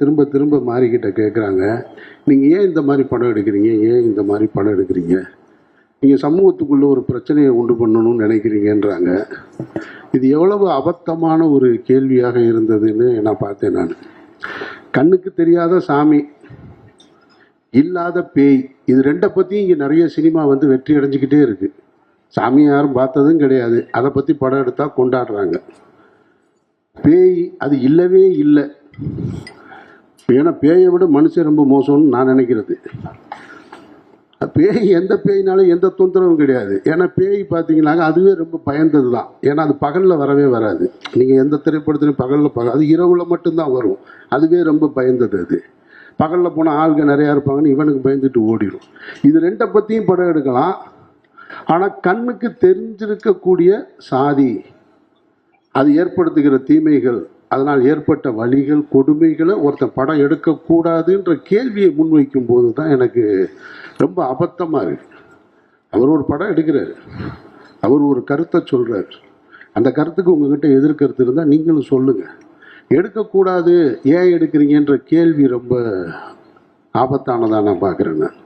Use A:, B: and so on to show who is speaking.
A: திரும்ப திரும்ப மாறிக்கிட்ட கேட்குறாங்க நீங்கள் ஏன் இந்த மாதிரி படம் எடுக்கிறீங்க? ஏன் இந்த மாதிரி படம் எடுக்கிறீங்க? நீங்கள் சமூகத்துக்குள்ளே ஒரு பிரச்சனையை உண்டு பண்ணணும்னு நினைக்கிறீங்கன்றாங்க. இது எவ்வளவு அபத்தமான ஒரு கேள்வியாக இருந்ததுன்னு நான் பார்த்தேன் நான். கண்ணுக்கு தெரியாத சாமி இல்லாத பேய் இது ரெண்டை பற்றியும் இங்கே நிறைய சினிமா வந்து வெற்றி அடைஞ்சிக்கிட்டே இருக்குது சாமி யாரும் பார்த்ததும் கிடையாது. அதை பற்றி படம் எடுத்தால் கொண்டாடுறாங்க. பேய் அது இல்லவே இல்லை. ஏன்னா பேயை விட மனுஷன் ரொம்ப மோசம்னு நான் நினைக்கிறது. பேய் எந்த பேய்னாலும் எந்த தொந்தரவும் கிடையாது. ஏன்னா பேய் பார்த்தீங்கன்னாக்க அதுவே ரொம்ப பயந்தது தான் ஏன்னா அது பகலில் வரவே வராது. நீங்கள் எந்த திரைப்படத்துலையும் பகலில் பக அது இரவில் மட்டும்தான் வரும். அதுவே ரொம்ப பயந்தது அது. பகலில் போனால் ஆள்கள் நிறையா இருப்பாங்கன்னு இவனுக்கு பயந்துட்டு ஓடிடும் இது ரெண்டை பற்றியும் படம் எடுக்கலாம். ஆனால் கண்ணுக்கு தெரிஞ்சிருக்கக்கூடிய சாதி அது ஏற்படுத்துகிற தீமைகள் அதனால் ஏற்பட்ட வழிகள் கொடுமைகளை ஒருத்தன் படம் எடுக்கக்கூடாதுன்ற கேள்வியை முன்வைக்கும் போது தான் எனக்கு ரொம்ப அபத்தமாக இருக்கு. அவர் ஒரு படம் எடுக்கிறார். அவர் ஒரு கருத்தை சொல்கிறார் அந்த கருத்துக்கு உங்ககிட்ட எதிர்கருத்து இருந்தால் நீங்களும் சொல்லுங்கள் எடுக்கக்கூடாது ஏன் எடுக்கிறீங்கன்ற கேள்வி ரொம்ப ஆபத்தானதாக நான் பார்க்குறேன் நான்.